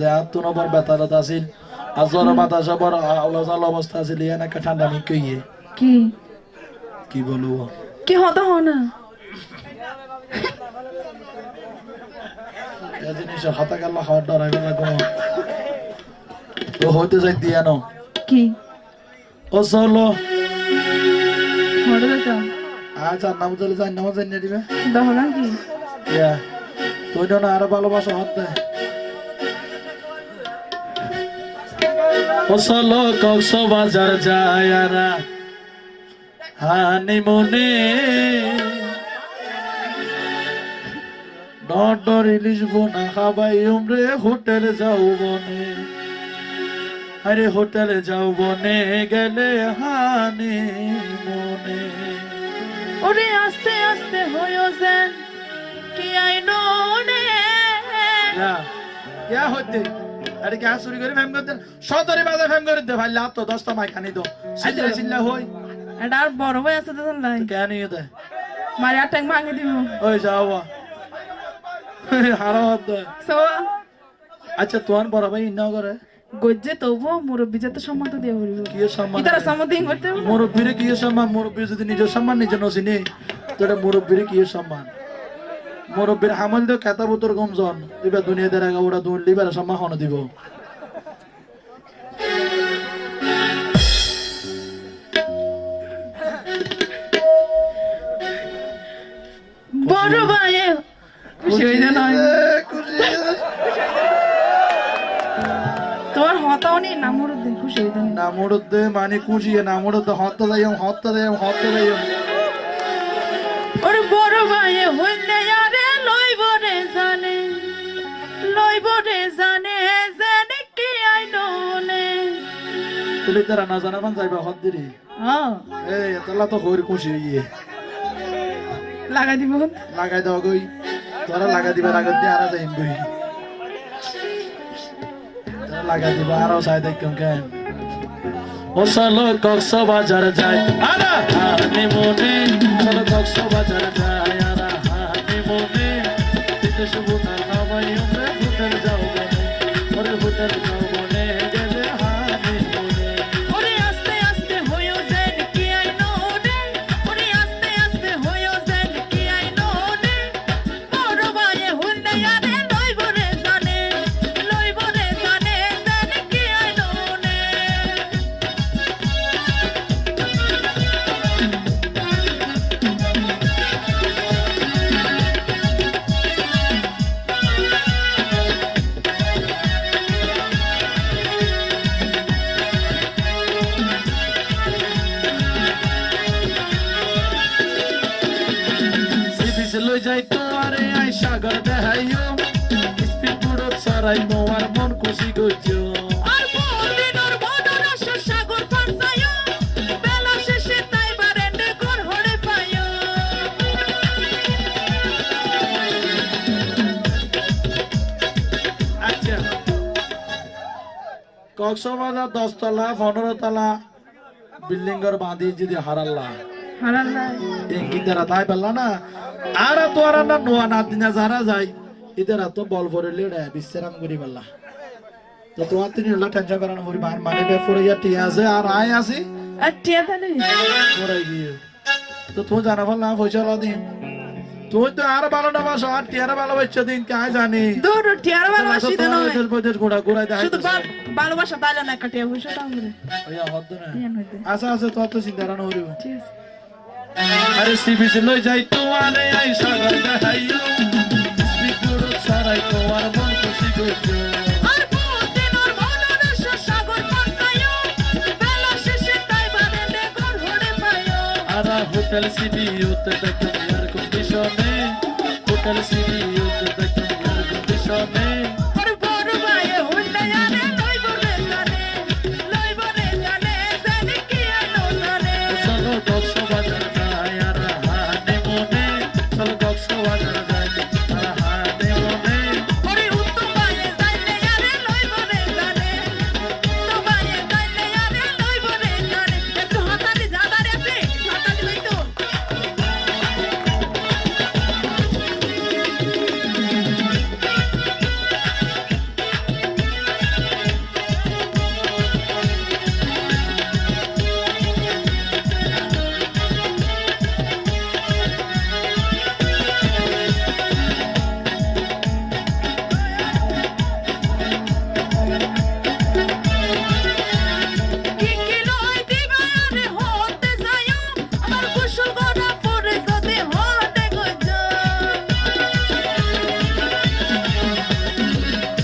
দেয় আছিল। আছিল ইয়ান একটা মি কইয়ে কি? কি বলব কি হতা হো না? এই জিনিস হাতা গেল খাওয়ার ডরাইবে না কোনো তো হইতে যাই দিয়া ন? কি? ও চলো আজ আর নাম চলে যাই নাম জানিয়ে দিবে দহলা কি? ইয়া তুই না, আরও ভালোবাসা হাত দে। ও চলো যায় হানি মনে হোটেলে যাও বনে। আরে হোটেলে যাও বনে, গেলে হানি মনে ওরে আস্তে আস্তে যেন। কি আইনো নে ইয়া ইয়া হতে আরে কে চুরি করে ফেম করতে। সতরে বাজার ফেম করে দে লাভ তো দশটা দো। সিল্লা সিল্লা হই। এটা আর বড় হয়ে আছে তো লাই কেন নিয়ে দে? মারি আর ট্যাং ভাঙে দিব। ওই যাও। হারা হত সো আচ্ছা তোমার বড় ভাই ইন্না করে। গজ্জে তবু মুরব্বী যাতে সম্মত দিয়ে বলব কি সম্মান? করতে হবে। মুরব্বীরে কি সম্মান? মুরব্বী যদি নিজের সম্মান নিজে নসিনি তোটা মুরব্বীরে কি সম্মান? মুরব্বীর হামল দিও কেতা বুতর গমজন দিবা দুনিয়া দের আগা ওরা দুন লিবার সম্মান হন দিব। বড় ভাই। খুশি যায় নয় তোমার হতাও নেই না খুশি যায় মানে নামুরদ্দে হত্ত যাইম হত্ত যাইম হত্ত যাইম ওরে বড় ভাই হইলে তুলি তারা না জানা মান যাইবা হত দিরি এই এতলা তো হইর খুশি হইয়ে লাগাই দিব। লাগাই দাও গই তোরা লাগাই দিবার আগত দিয়ে আরা যাইম গই লাগাই দিবা আরও চাই দেখম কেন ও চলো কক্স বাজার যায় আরা হানি মনে চলো কক্স বাজার যায় আরা হানি মনে তিতে সুবুনা খাবাই উমরে হোটেল যাও ওরে হোটেল সিবিস লই যাই তোমারে আই সাগর দেখাইও স্পিড বুড়ো সারাই মোয়ার মন খুশি গইছো আর ঘর আচ্ছা। কক্সবাজার দশতলা পনেরো তলা বিল্ডিং এর বাঁধি যদি হারাল্লা। ইঙ্গিতারা তাই পারলা না। আর তো আর না নোয়া না দিনা যারা যাই ইদের তো বল ভরে লেড়ে বিশ্রাম করি পারলা তো তোমার তিনি টেনশন করানো করি মান মানে বে ইয়া টিয়া আছে আর আয় আছে। আর টিয়া তাহলে পড়ে গিয়ে। তো তুমি জানা পারলা পয়সা লা দিন। তুই তো আর ভালো না বাসো আর টিয়ারা ভালো বাচ্চা দিন কে জানি। দূর টিয়ার ভালোবাসি তো নয়। ঘোড়া ঘোড়া দেখা শুধু ভালোবাসা তাইলে না কাটিয়া বসে হইতে আচ্ছা আচ্ছা তোর তো চিন্তা না হরিব। ঠিক আছে। আরে সিবিস লই যাই তোমারে আই সাগর দেখাইও স্পিকুর সারাই তোমার মন খুশি আরা হোটেল সিবি উতে কন্ডিশনে। হোটেল সিবি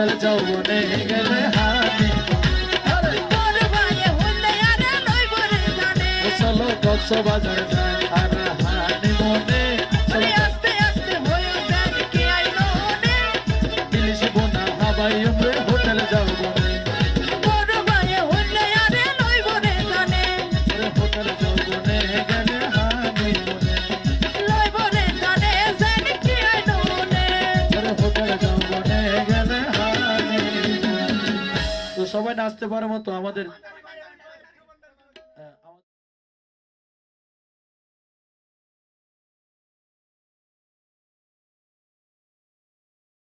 হোটেল যৌবনে গেলে হাতে চলো কক্সবাজার যায় সবাই নাচতে পারার মতো আমাদের